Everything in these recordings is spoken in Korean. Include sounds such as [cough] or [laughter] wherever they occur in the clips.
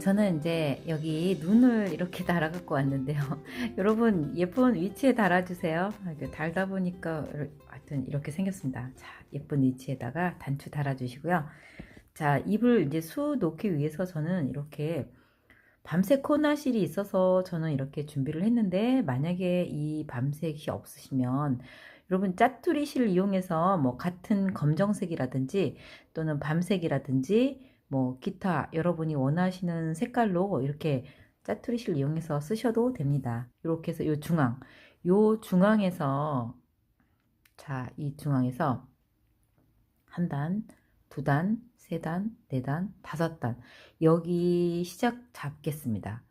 저는 이제 여기 눈을 이렇게 [laughs] 달아 갖고 왔는데요. [laughs] 여러분 예쁜 위치에 달아 주세요. 아, 이게 달다 보니까 하여튼 이렇게 생겼습니다. 자, 예쁜 위치에다가 단추 달아 주시고요. 자, 입을 이제 수 놓기 위해서 저는 이렇게 밤색 코나실이 있어서 저는 이렇게 준비를 했는데 만약에 이 밤색이 없으시면 여러분 짜투리 실을 이용해서 뭐 같은 검정색이라든지 또는 밤색이라든지 뭐 기타 여러분이 원하시는 색깔로 이렇게 짜투리 실 이용해서 쓰셔도 됩니다. 이렇게 해서 요 중앙 요 중앙에서 자 이 중앙에서 한 단, 두 단, 세 단, 네 단, 다섯 단 여기 시작 잡겠습니다.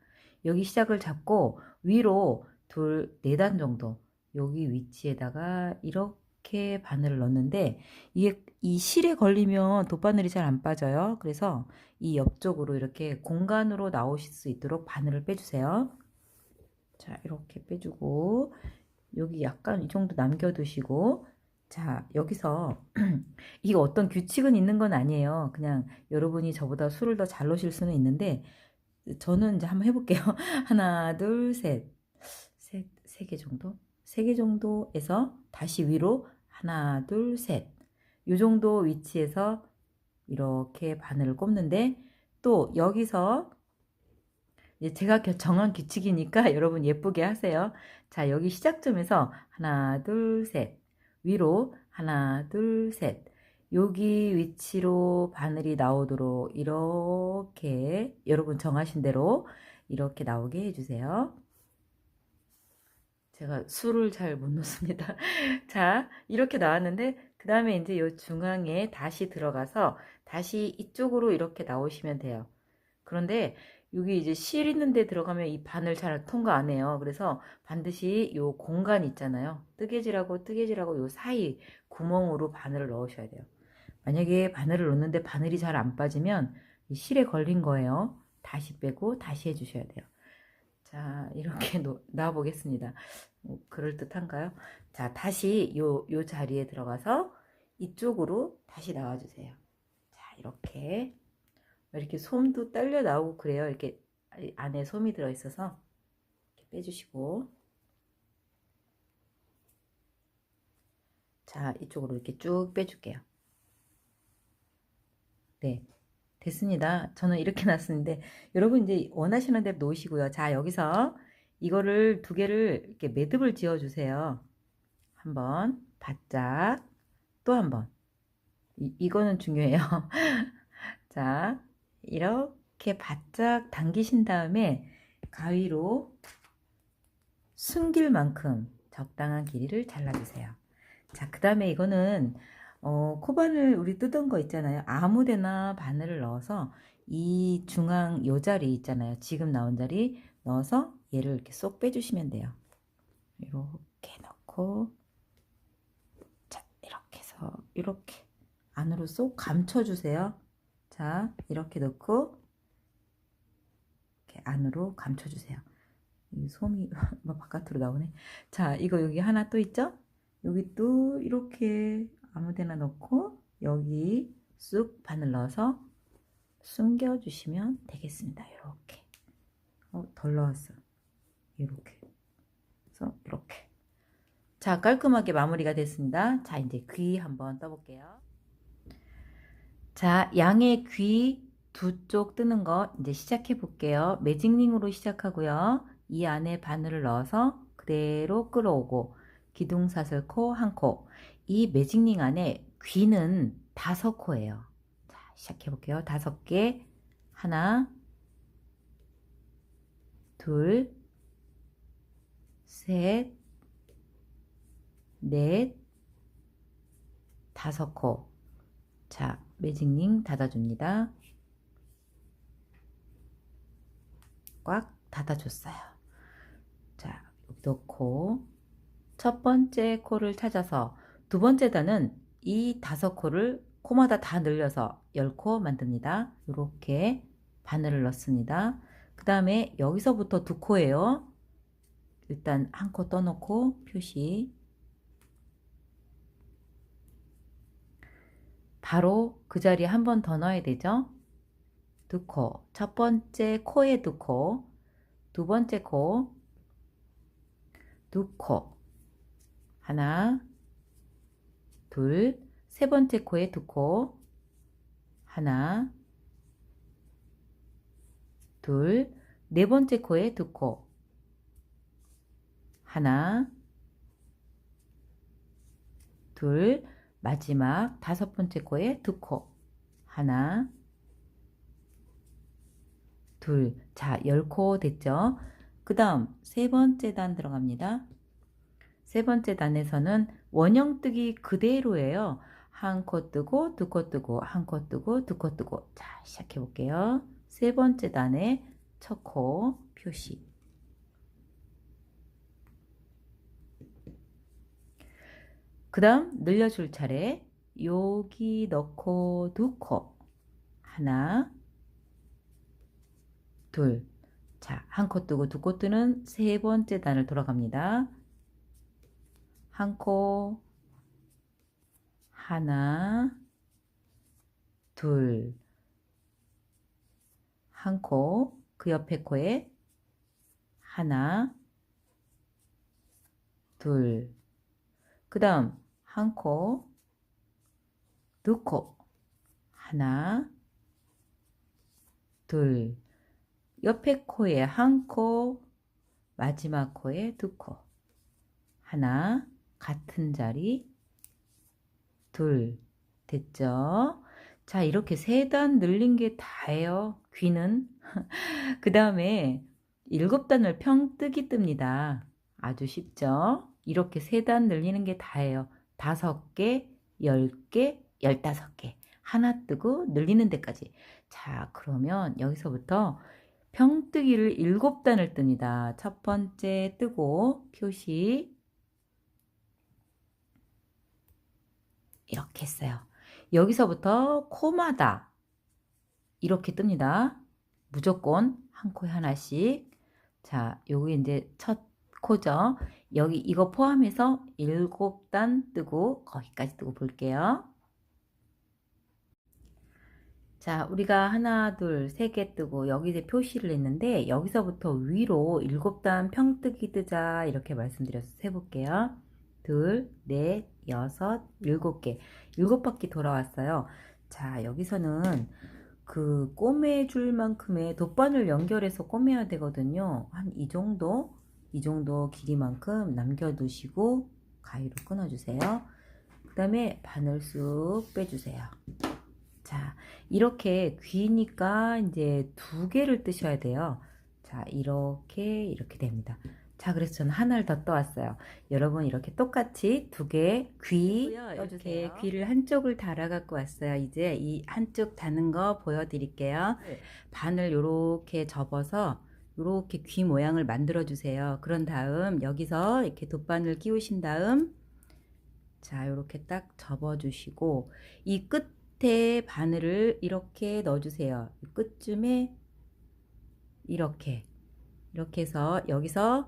여기 시작을 잡고 위로 둘, 네 단 정도 여기 위치에다가 이렇게 바늘을 넣는데 이게 이 실에 걸리면 돗바늘이 잘 안 빠져요. 그래서 이 옆쪽으로 이렇게 공간으로 나오실 수 있도록 바늘을 빼주세요. 자, 이렇게 빼주고 여기 약간 이 정도 남겨두시고 자, 여기서 [clears throat] 이거 어떤 규칙은 있는 건 아니에요. 그냥 여러분이 저보다 술을 더 잘 넣으실 수는 있는데 저는 이제 한번 해볼게요. [laughs] 하나, 둘, 셋, 셋, 세 개 정도? 세 개 정도에서 다시 위로 하나, 둘, 셋. 요 정도 위치에서 이렇게 바늘을 꼽는데 또 여기서 제가 정한 규칙이니까 [laughs] 여러분 예쁘게 하세요. 자, 여기 시작점에서 하나, 둘, 셋. 위로 하나, 둘, 셋. 여기 위치로 바늘이 나오도록 이렇게 여러분 정하신 대로 이렇게 나오게 해주세요. 제가 술을 잘못 놓습니다. [laughs] 자, 이렇게 나왔는데 그 다음에 이제 이 중앙에 다시 들어가서 다시 이쪽으로 이렇게 나오시면 돼요. 그런데 여기 이제 실 있는 데 들어가면 이 바늘 잘 통과 안 해요. 그래서 반드시 요 공간 있잖아요. 뜨개질하고 뜨개질하고 요 사이 구멍으로 바늘을 넣으셔야 돼요. 만약에 바늘을 넣는데 바늘이 잘 안 빠지면 이 실에 걸린 거예요. 다시 빼고 다시 해주셔야 돼요. 자, 이렇게 [laughs] 놔 보겠습니다. 뭐 그럴 듯한가요? 자, 다시 요, 요 자리에 들어가서 이쪽으로 다시 나와 주세요. 자, 이렇게. 이렇게 솜도 딸려 나오고 그래요. 이렇게 안에 솜이 들어 있어서 이렇게 빼주시고. 자, 이쪽으로 이렇게 쭉 빼줄게요. 네. 됐습니다. 저는 이렇게 [laughs] 놨었는데 여러분 이제 원하시는 대로 놓으시고요. 자 여기서 이거를 두 개를 이렇게 매듭을 지어 주세요. 한번 바짝 또 한번 이거는 중요해요. [laughs] 자 이렇게 바짝 당기신 다음에 가위로 숨길 만큼 적당한 길이를 잘라주세요. 자, 그 다음에 이거는 어, 코바늘 우리 뜯은 거 있잖아요. 아무데나 바늘을 넣어서 이 중앙 요 자리 있잖아요. 지금 나온 자리 넣어서 얘를 이렇게 쏙 빼주시면 돼요. 이렇게 넣고 자 이렇게 해서 이렇게 안으로 쏙 감춰주세요. 자 이렇게 넣고 이렇게 안으로 감춰주세요. 이 솜이 [laughs] 뭐 바깥으로 나오네. 자 이거 여기 하나 또 있죠? 여기 또 이렇게 아무데나 넣고 여기 쑥 바늘 넣어서 숨겨주시면 되겠습니다. 이렇게 어, 덜 넣었어. 이렇게 그래서 이렇게 자 깔끔하게 마무리가 됐습니다. 자 이제 귀 한번 떠볼게요. 자 양의 귀 두 쪽 뜨는 거 이제 시작해 볼게요. 매직링으로 시작하고요. 이 안에 바늘을 넣어서 그대로 끌어오고 기둥사슬 코 한 코. 이 매직링 안에 귀는 다섯 코예요. 자, 시작해 볼게요. 다섯 개. 하나, 둘, 셋, 넷, 다섯 코. 자, 매직링 닫아줍니다. 꽉 닫아줬어요. 자, 여기 넣고 첫 번째 코를 찾아서 두 번째 단은 이 다섯 코를 코마다 다 늘려서 10코 만듭니다. 이렇게 바늘을 넣습니다. 그 다음에 여기서부터 두 코예요. 일단 한 코 떠놓고 표시 바로 그 자리에 한 번 더 넣어야 되죠. 두 코. 첫 번째 코에 두 코. 두 번째 코. 두 코. 하나, 둘. 세 번째 코에 두 코. 하나, 둘. 네 번째 코에 두 코. 하나, 둘. 마지막 다섯 번째 코에 두 코. 하나, 둘. 자, 열 코 됐죠? 그 다음 세 번째 단 들어갑니다. 세 번째 단에서는 원형뜨기 그대로예요. 한 코 뜨고 두 코 뜨고 한 코 뜨고 두 코 뜨고 자 시작해 볼게요. 세 번째 단의 첫코 표시 그 다음 늘려줄 차례 여기 넣고 두 코 하나 둘 자, 한 코 뜨고 두 코 뜨는 세 번째 단을 돌아갑니다. 한 코, 하나, 둘, 한 코, 그 옆에 코에 하나, 둘, 그 다음 한 코, 두 코, 하나, 둘, 옆에 코에 한 코, 마지막 코에 두 코. 하나, 같은 자리, 둘. 됐죠? 자, 이렇게 세 단 늘린 게 다예요. 귀는. [laughs] 그 다음에 일곱 단을 평뜨기 뜹니다. 아주 쉽죠? 이렇게 세 단 늘리는 게 다예요. 다섯 개, 열 개, 열다섯 개. 하나 뜨고 늘리는 데까지. 자, 그러면 여기서부터 평뜨기를 일곱 단을 뜹니다. 첫 번째 뜨고 표시 이렇게 했어요. 여기서부터 코마다 이렇게 뜹니다. 무조건 한 코에 하나씩. 자, 여기 이제 첫 코죠. 여기 이거 포함해서 일곱 단 뜨고 거기까지 뜨고 볼게요. 자, 우리가 하나, 둘, 세 개 뜨고 여기서 표시를 했는데 여기서부터 위로 일곱 단 평뜨기 뜨자 이렇게 말씀드려서 세 볼게요. 둘, 넷, 여섯, 일곱 개. 일곱 바퀴 돌아왔어요. 자, 여기서는 그 꼬매 줄 만큼의 돗바늘 연결해서 꼬매야 되거든요. 한 이 정도, 이 정도 길이만큼 남겨두시고 가위로 끊어주세요. 그 다음에 바늘 쑥 빼주세요. 자, 이렇게 귀니까 이제 두 개를 뜨셔야 돼요. 자, 이렇게, 이렇게 됩니다. 자, 그래서 저는 하나를 더 떠왔어요. 여러분, 이렇게 똑같이 두개귀 이렇게 귀를 한쪽을 달아 갖고 왔어요. 이제 이 한쪽 다는 거 보여드릴게요. 바늘 요렇게 접어서 요렇게 귀 모양을 만들어 주세요. 그런 다음 여기서 이렇게 돗바늘 끼우신 다음 자, 요렇게 딱 접어 주시고 이 끝에 바늘을 이렇게 넣어 주세요. 끝쯤에 이렇게 이렇게 해서 여기서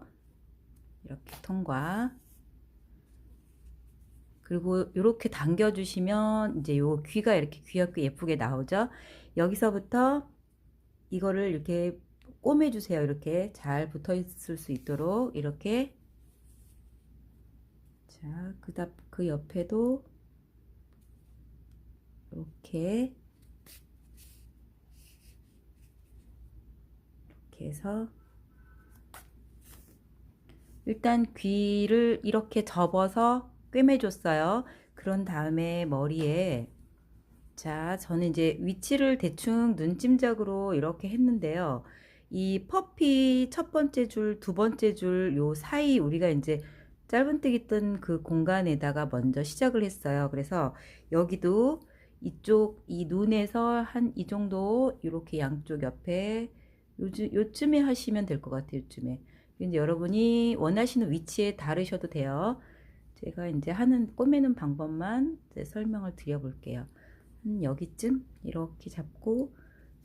이렇게 통과. 그리고 이렇게 당겨 주시면 이제 요 귀가 이렇게 귀엽게 예쁘게 나오죠? 여기서부터 이거를 이렇게 꼬매 주세요. 이렇게 잘 붙어 있을 수 있도록 이렇게. 자 그다음 그 옆에도 이렇게. 이렇게 해서 일단 귀를 이렇게 접어서 꿰매줬어요. 그런 다음에 머리에 자, 저는 이제 위치를 대충 눈찜작으로 이렇게 했는데요. 이 퍼피 첫 번째 줄, 두 번째 줄 요 사이 우리가 이제 짧은뜨기 뜬 그 공간에다가 먼저 시작을 했어요. 그래서 여기도 이쪽 이 눈에서 한 이 정도 이렇게 양쪽 옆에 요즘 요쯤에 하시면 될 것 같아요. 요쯤에. 이제 여러분이 원하시는 위치에 다르셔도 돼요. 제가 이제 하는 꼬매는 방법만 설명을 드려볼게요. 한 여기쯤 이렇게 잡고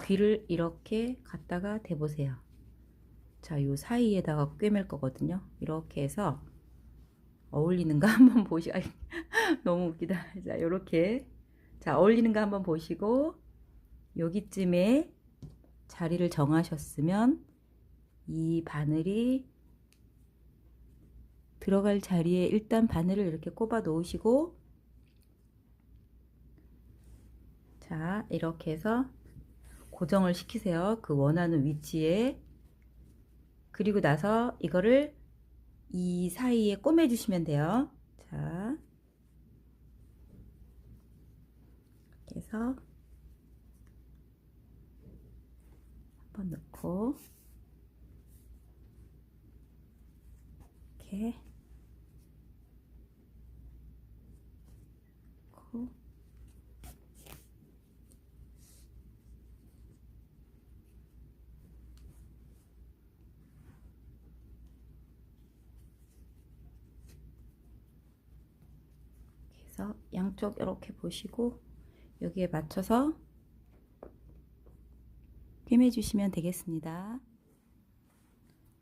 귀를 이렇게 갖다가 대보세요. 자, 요 사이에다가 꿰맬 거거든요. 이렇게 해서 어울리는가 [laughs] 한번 보시. 아 너무 웃기다. 자, 요렇게 자 어울리는가 한번 보시고 여기쯤에 자리를 정하셨으면 이 바늘이 들어갈 자리에 일단 바늘을 이렇게 꼽아 놓으시고 자 이렇게 해서 고정을 시키세요. 그 원하는 위치에 그리고 나서 이거를 이 사이에 꼬매 주시면 돼요. 자 이렇게 해서 한번 넣고 이렇게 양쪽 이렇게 보시고 여기에 맞춰서 꿰매 주시면 되겠습니다.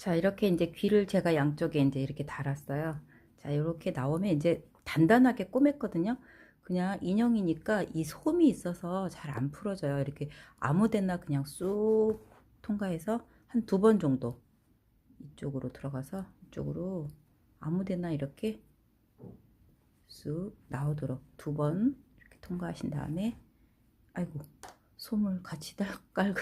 자, 이렇게 이제 귀를 제가 양쪽에 이제 이렇게 달았어요. 자, 이렇게 나오면 이제 단단하게 꼬맸거든요. 그냥 인형이니까 이 솜이 있어서 잘 안 풀어져요. 이렇게 아무 데나 그냥 쑥 통과해서 한 두 번 정도 이쪽으로 들어가서 이쪽으로 아무 데나 이렇게 쑥 나오도록 두 번 이렇게 통과하신 다음에 아이고 솜을 같이 [laughs] 달 깔고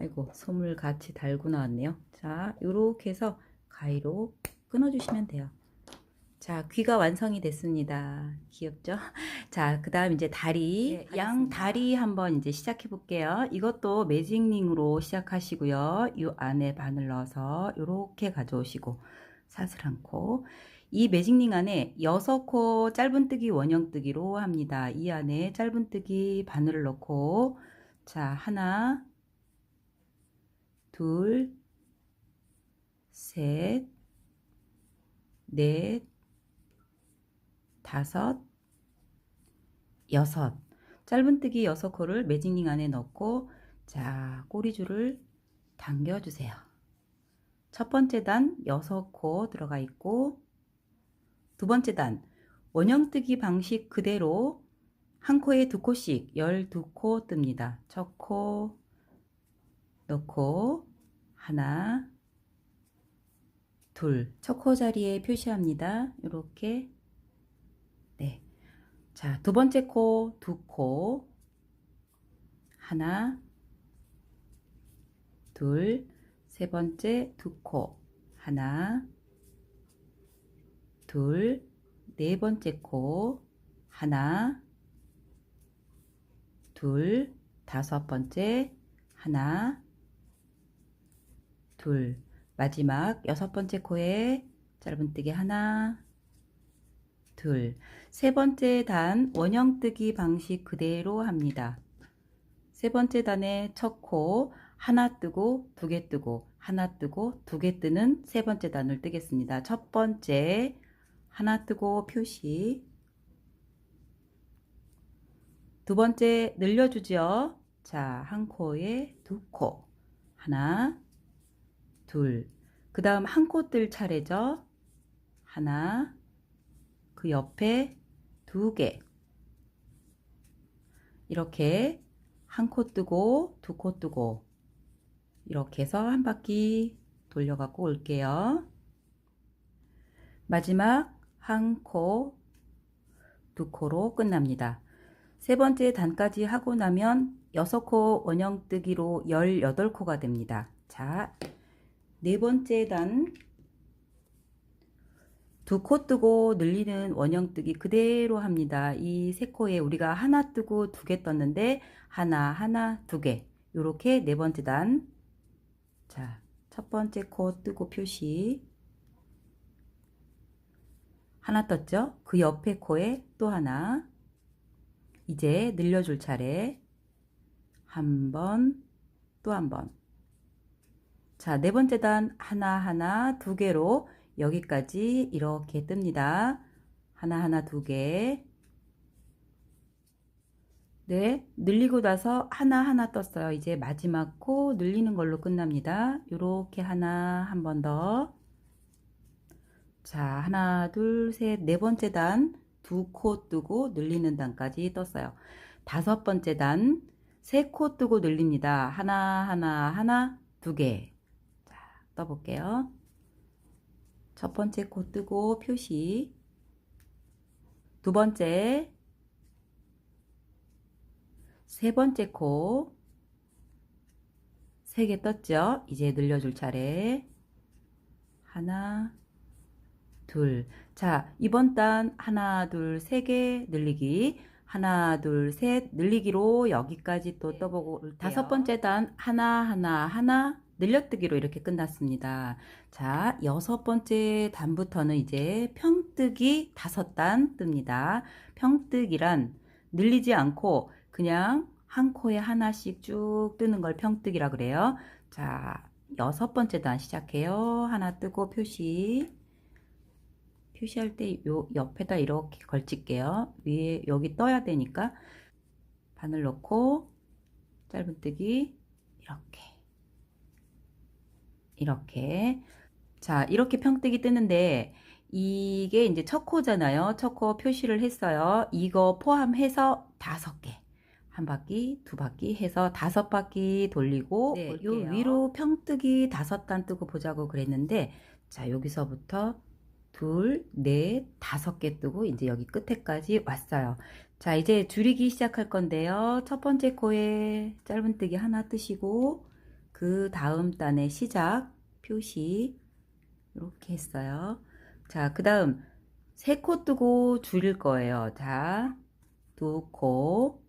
아이고 솜을 같이 달고 나왔네요. 자 이렇게 해서 가위로 끊어 주시면 돼요. 자 귀가 완성이 됐습니다. 귀엽죠? [laughs] 자 그 다음 이제 다리. 네, 양. 다리 한번 이제 시작해 볼게요. 이것도 매직링으로 시작하시고요. 이 안에 바늘 넣어서 이렇게 가져오시고 사슬 한코. 이 매직링 안에 6코 짧은뜨기 원형뜨기로 합니다. 이 안에 짧은뜨기 바늘을 넣고 자 하나 둘 셋, 넷, 다섯, 여섯. 짧은뜨기 여섯 코를 매직링 안에 넣고 자 꼬리줄을 당겨주세요. 첫 번째 단 여섯 코 들어가 있고 두 번째 단 원형뜨기 방식 그대로 한 코에 두 코씩 12코 뜹니다. 첫 코 넣고 하나 둘. 첫코 자리에 표시합니다. 이렇게. 네. 자, 두 번째 코 두 코. 하나 둘. 세 번째 두 코. 하나 둘, 네 번째 코, 하나, 둘, 다섯 번째, 하나, 둘, 마지막 여섯 번째 코에 짧은뜨기 하나, 둘, 세 번째 단 원형뜨기 방식 그대로 합니다. 세 번째 단의 첫 코 하나 뜨고 두 개 뜨고 하나 뜨고 두 개 뜨는 세 번째 단을 뜨겠습니다. 첫 번째 하나 뜨고 표시 두 번째 늘려주죠. 자, 한 코에 두 코. 하나, 둘. 그 다음 한코뜰 차례죠. 하나, 그 옆에 두 개. 이렇게 한 코 뜨고 두 코 뜨고 이렇게 해서 한 바퀴 돌려 갖고 올게요. 마지막 한 코, 두 코로 끝납니다. 세 번째 단까지 하고 나면 여섯 코 원형뜨기로 18코가 됩니다. 자, 네 번째 단, 두 코 뜨고 늘리는 원형뜨기 그대로 합니다. 이 세 코에 우리가 하나 뜨고 두 개 떴는데, 하나, 하나, 두 개. 요렇게 네 번째 단. 자, 첫 번째 코 뜨고 표시. 하나 떴죠? 그 옆에 코에 또 하나. 이제 늘려줄 차례. 한 번, 또 한 번. 자, 네 번째 단 하나하나 두 개로 여기까지 이렇게 뜹니다. 하나하나 두 개. 네, 늘리고 나서 하나하나 떴어요. 이제 마지막 코 늘리는 걸로 끝납니다. 요렇게 하나, 한 번 더. 자, 하나, 둘, 셋, 네 번째 단, 두 코 뜨고 늘리는 단까지 떴어요. 다섯 번째 단, 세 코 뜨고 늘립니다. 하나, 하나, 하나, 두 개. 자, 떠볼게요. 첫 번째 코 뜨고 표시. 두 번째. 세 번째 코. 세 개 떴죠? 이제 늘려줄 차례. 하나, 둘. 자, 이번 단 하나, 둘, 세 개 늘리기. 하나, 둘, 셋 늘리기로 여기까지 또 떠보고 올게요. 다섯 번째 단 하나, 하나, 하나 늘려뜨기로 이렇게 끝났습니다. 자, 여섯 번째 단부터는 이제 평뜨기 다섯 단 뜹니다. 평뜨기란 늘리지 않고 그냥 한 코에 하나씩 쭉 뜨는 걸 평뜨기라 그래요. 자, 여섯 번째 단 시작해요. 하나 뜨고 표시. 표시할 때 요 옆에다 이렇게 걸칠게요. 위에 여기 떠야 되니까 바늘 넣고 짧은뜨기 이렇게 이렇게 자 이렇게 평뜨기 뜨는데 이게 이제 첫 코잖아요. 첫 코 표시를 했어요. 이거 포함해서 다섯 개. 한 바퀴, 두 바퀴 해서 다섯 바퀴 돌리고 네, 요 위로 평뜨기 다섯 단 뜨고 보자고 그랬는데 자 여기서부터 둘, 넷, 다섯 개 뜨고 이제 여기 끝에까지 왔어요. 자, 이제 줄이기 시작할 건데요. 첫 번째 코에 짧은뜨기 하나 뜨시고 그 다음 단의 시작 표시 이렇게 했어요. 자, 그 다음 세 코 뜨고 줄일 거예요. 자, 두 코,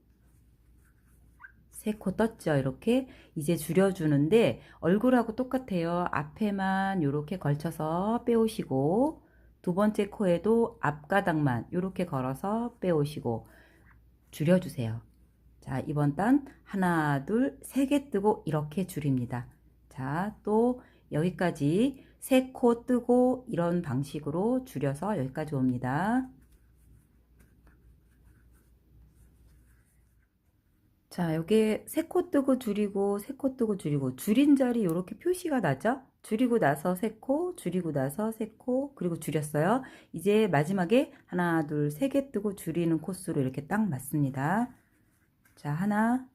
세 코 떴죠. 이렇게 이제 줄여주는데 얼굴하고 똑같아요. 앞에만 이렇게 걸쳐서 빼오시고 두 번째 코에도 앞가닥만 이렇게 걸어서 빼오시고 줄여주세요. 자, 이번 단 하나, 둘, 세 개 뜨고 이렇게 줄입니다. 자, 또 여기까지 세 코 뜨고 이런 방식으로 줄여서 여기까지 옵니다. 자, 여기 세코 뜨고 줄이고 세 코 뜨고 줄이고 줄인 자리 이렇게 표시가 나죠? 줄이고 나서 세 코, 줄이고 나서 세 코, 그리고 줄였어요. 이제 마지막에 하나, 둘, 세 개 뜨고 줄이는 코스로 이렇게 딱 맞습니다. 자, 하나,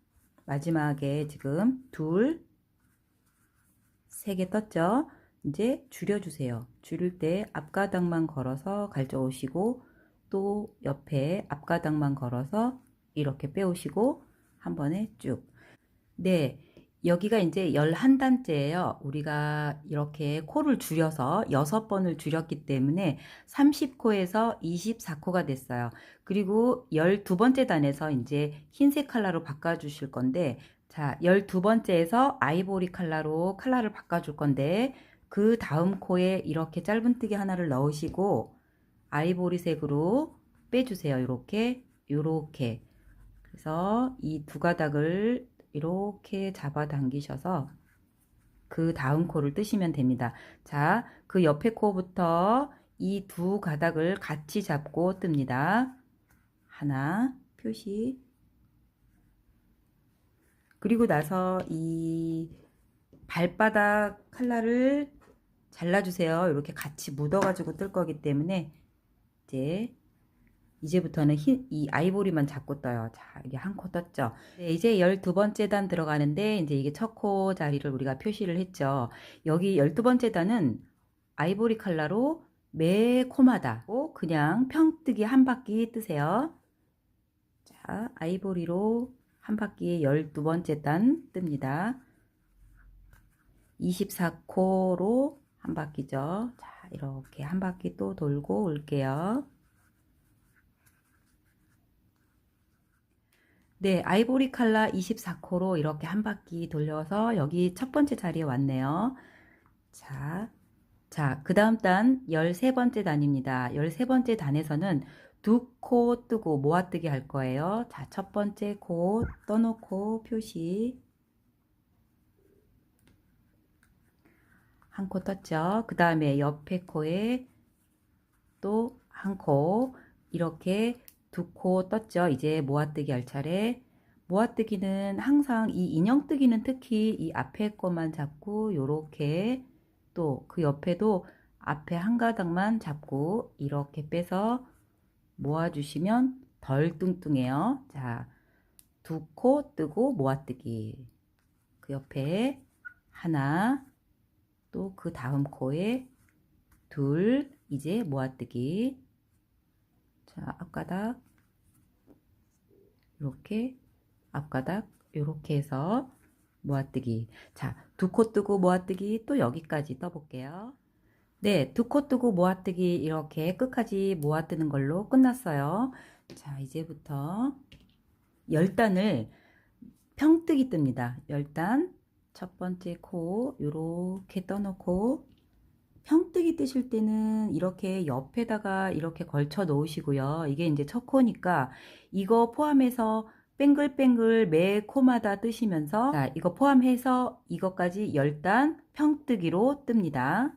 마지막에 지금 둘, 세 개 떴죠? 이제 줄여주세요. 줄일 때 앞가닥만 걸어서 갈져 오시고 또 옆에 앞가닥만 걸어서 이렇게 빼오시고 한 번에 쭉. 네. 여기가 이제 11단째예요. 우리가 이렇게 코를 줄여서 6번을 줄였기 때문에 30코에서 24코가 됐어요. 그리고 12번째 단에서 이제 흰색 컬러로 바꿔 주실 건데 자, 12번째에서 아이보리 컬러로 컬러를 바꿔 줄 건데 그 다음 코에 이렇게 짧은뜨기 하나를 넣으시고 아이보리색으로 빼주세요. 이렇게 이렇게 그래서 이 두 가닥을 이렇게 잡아 당기셔서 그 다음 코를 뜨시면 됩니다. 자, 그 옆에 코부터 이 두 가닥을 같이 잡고 뜹니다. 하나, 표시. 그리고 나서 이 발바닥 칼날을 잘라주세요. 이렇게 같이 묻어가지고 뜰 거기 때문에 이제 이제부터는 흰, 이 아이보리만 잡고 떠요. 자, 이게 한 코 떴죠. 네, 이제 12번째 단 들어가는데, 이제 이게 첫 코 자리를 우리가 표시를 했죠. 여기 12번째 단은 아이보리 칼라로 매 코마다 그냥 평뜨기 한 바퀴 뜨세요. 자, 아이보리로 한 바퀴 12번째 단 뜹니다. 24코로 한 바퀴죠. 자, 이렇게 한 바퀴 또 돌고 올게요. 네, 아이보리 칼라 24코로 이렇게 한 바퀴 돌려서 여기 첫 번째 자리에 왔네요. 자, 자, 그 다음 단 13번째 단입니다. 13번째 단에서는 두 코 뜨고 모아뜨기 할 거예요. 자, 첫 번째 코 떠놓고 표시. 한 코 떴죠. 그 다음에 옆에 코에 또 한 코. 이렇게 두 코 떴죠. 이제 모아뜨기 할 차례. 모아뜨기는 항상 이 인형뜨기는 특히 이 앞에 것만 잡고 요렇게 또 그 옆에도 앞에 한 가닥만 잡고 이렇게 빼서 모아주시면 덜 뚱뚱해요. 자, 두 코 뜨고 모아뜨기. 그 옆에 하나, 또 그 다음 코에 둘, 이제 모아뜨기. 자, 앞가닥. 이렇게, 앞가닥, 이렇게 해서 모아뜨기. 자, 두 코 뜨고 모아뜨기 또 여기까지 떠볼게요. 네, 두 코 뜨고 모아뜨기 이렇게 끝까지 모아뜨는 걸로 끝났어요. 자, 이제부터 열단을 평뜨기 뜹니다. 열단 첫 번째 코 요렇게 떠놓고 평뜨기 뜨실 때는 이렇게 옆에다가 이렇게 걸쳐 놓으시고요. 이게 이제 첫 코니까 이거 포함해서 뱅글뱅글 매 코마다 뜨시면서 자, 이거 포함해서 이것까지 열단 평뜨기로 뜹니다.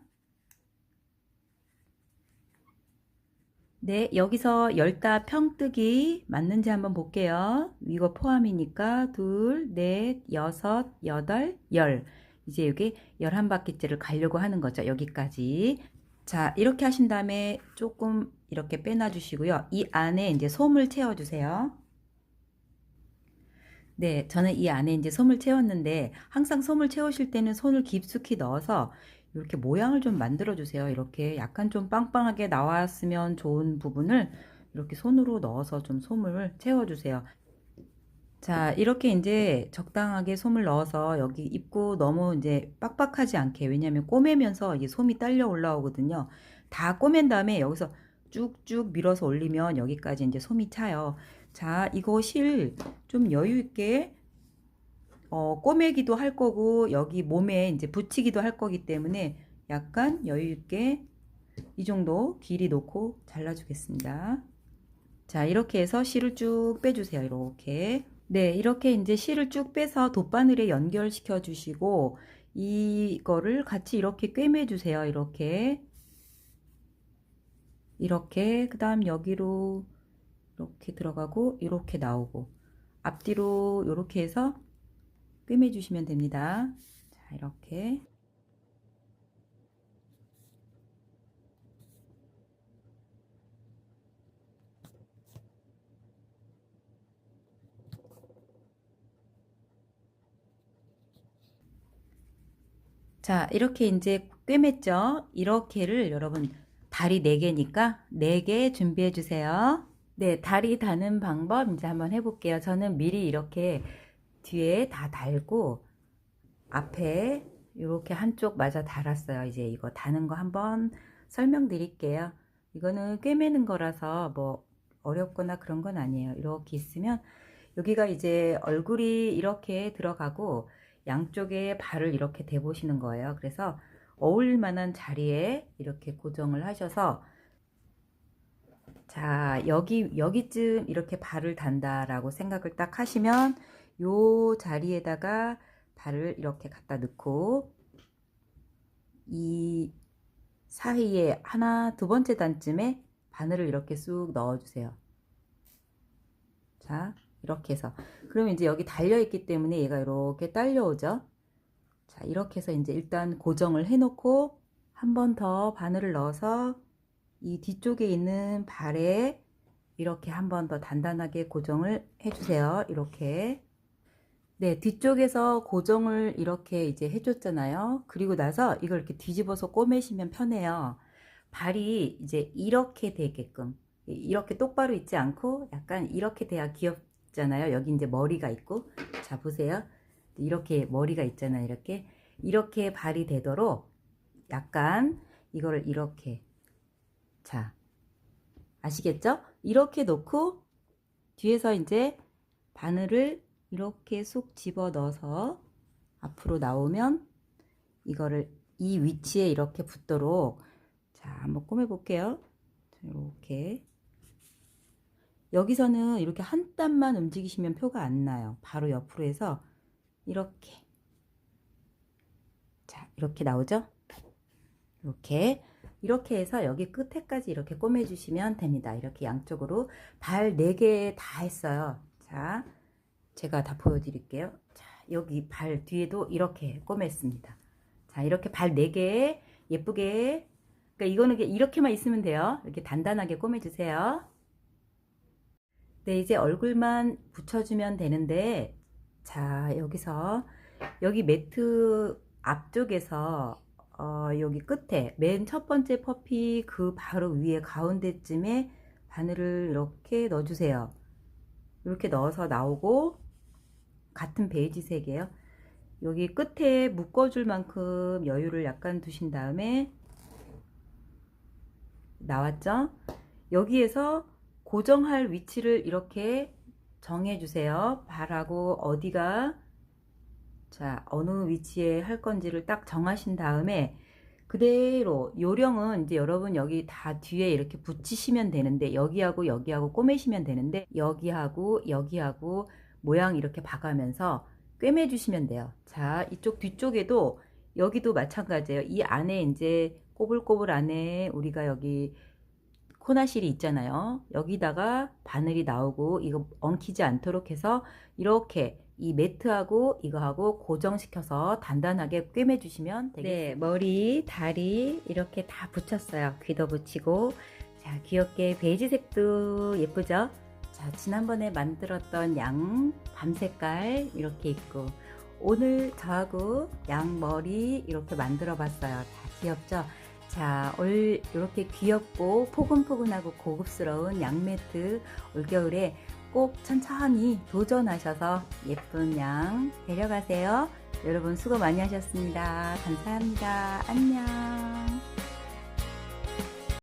네, 여기서 열다 평뜨기 맞는지 한번 볼게요. 이거 포함이니까 둘, 넷, 여섯, 여덟, 열. 이제 여기 열한 바퀴째를 가려고 하는 거죠. 여기까지. 자, 이렇게 하신 다음에 조금 이렇게 빼놔 주시고요. 이 안에 이제 솜을 채워 주세요. 네, 저는 이 안에 이제 솜을 채웠는데 항상 솜을 채우실 때는 손을 깊숙이 넣어서 이렇게 모양을 좀 만들어 주세요. 이렇게 약간 좀 빵빵하게 나왔으면 좋은 부분을 이렇게 손으로 넣어서 좀 솜을 채워 주세요. 자, 이렇게 이제 적당하게 솜을 넣어서 여기 입구 너무 이제 빡빡하지 않게 왜냐면 꼬매면서 이게 솜이 딸려 올라오거든요. 다 꼬맨 다음에 여기서 쭉쭉 밀어서 올리면 여기까지 이제 솜이 차요. 자, 이거 실 좀 여유 있게 어, 꼬매기도 할 거고 여기 몸에 이제 붙이기도 할 거기 때문에 약간 여유 있게 이 정도 길이 놓고 잘라 주겠습니다. 자, 이렇게 해서 실을 쭉 빼주세요. 이렇게. 네, 이렇게 이제 실을 쭉 빼서 돗바늘에 연결시켜 주시고 이거를 같이 이렇게 꿰매 주세요. 이렇게. 이렇게 그 다음 여기로 이렇게 들어가고 이렇게 나오고 앞뒤로 이렇게 해서 꿰매 주시면 됩니다. 자, 이렇게 자, 이렇게 이제 꿰맸죠? 이렇게를 여러분 다리 4개니까 4개 준비해 주세요. 네, 다리 다는 방법 이제 한번 해볼게요. 저는 미리 이렇게 뒤에 다 달고 앞에 이렇게 한쪽 마저 달았어요. 이제 이거 다는 거 한번 설명드릴게요. 이거는 꿰매는 거라서 뭐 어렵거나 그런 건 아니에요. 이렇게 있으면 여기가 이제 얼굴이 이렇게 들어가고 양쪽에 발을 이렇게 대보시는 거예요. 그래서 어울릴 만한 자리에 이렇게 고정을 하셔서 자, 여기, 여기쯤 이렇게 발을 단다라고 생각을 딱 하시면 요 자리에다가 발을 이렇게 갖다 넣고 이 사이에 하나, 두 번째 단쯤에 바늘을 이렇게 쑥 넣어주세요. 자, 이렇게 해서. 그러면 이제 여기 달려있기 때문에 얘가 이렇게 딸려오죠. 자, 이렇게 해서 이제 일단 고정을 해놓고 한 번 더 바늘을 넣어서 이 뒤쪽에 있는 발에 이렇게 한 번 더 단단하게 고정을 해주세요. 이렇게. 네, 뒤쪽에서 고정을 이렇게 이제 해줬잖아요. 그리고 나서 이걸 이렇게 뒤집어서 꼬매시면 편해요. 발이 이제 이렇게 되게끔. 이렇게 똑바로 있지 않고 약간 이렇게 돼야 귀엽 잖아요. 여기 이제 머리가 있고. 자, 보세요. 이렇게 머리가 있잖아요. 이렇게. 이렇게 발이 되도록 약간 이거를 이렇게 자, 아시겠죠? 이렇게 놓고 뒤에서 이제 바늘을 이렇게 쏙 집어 넣어서 앞으로 나오면 이거를 이 위치에 이렇게 붙도록 자, 한번 꼬매 볼게요. 이렇게 여기서는 이렇게 한 땀만 움직이시면 표가 안 나요. 바로 옆으로 해서 이렇게 자, 이렇게 나오죠? 이렇게 이렇게 해서 여기 끝에까지 이렇게 꼬매 주시면 됩니다. 이렇게 양쪽으로 발 4개 다 했어요. 자, 제가 다 보여드릴게요. 자, 여기 발 뒤에도 이렇게 꼬맸습니다. 자, 이렇게 발 4개 예쁘게 그러니까 이거는 이렇게만 있으면 돼요. 이렇게 단단하게 꼬매주세요. 네, 이제 얼굴만 붙여주면 되는데, 자, 여기서, 여기 매트 앞쪽에서, 어, 여기 끝에, 맨 첫 번째 퍼피 그 바로 위에 가운데쯤에 바늘을 이렇게 넣어주세요. 이렇게 넣어서 나오고, 같은 베이지 색이에요. 여기 끝에 묶어줄 만큼 여유를 약간 두신 다음에, 나왔죠? 여기에서 고정할 위치를 이렇게 정해 주세요. 발하고 어디가 자, 어느 위치에 할 건지를 딱 정하신 다음에 그대로 요령은 이제 여러분 여기 다 뒤에 이렇게 붙이시면 되는데 여기하고 여기하고 꼬매시면 되는데 여기하고 여기하고 모양 이렇게 봐가면서 꿰매 주시면 돼요. 자, 이쪽 뒤쪽에도 여기도 마찬가지예요. 이 안에 이제 꼬불꼬불 안에 우리가 여기 코나실이 있잖아요. 여기다가 바늘이 나오고 이거 엉키지 않도록 해서 이렇게 이 매트하고 이거하고 고정시켜서 단단하게 꿰매 주시면 되겠습니다. 네, 머리, 다리 이렇게 다 붙였어요. 귀도 붙이고 자, 귀엽게 베이지색도 예쁘죠? 자, 지난번에 만들었던 양 밤색깔 이렇게 있고 오늘 저하고 양머리 이렇게 만들어 봤어요. 다 귀엽죠? 자, 올 이렇게 귀엽고 포근포근하고 고급스러운 양 매트 올겨울에 꼭 천천히 도전하셔서 예쁜 양 데려가세요. 여러분 수고 많이 하셨습니다. 감사합니다. 안녕.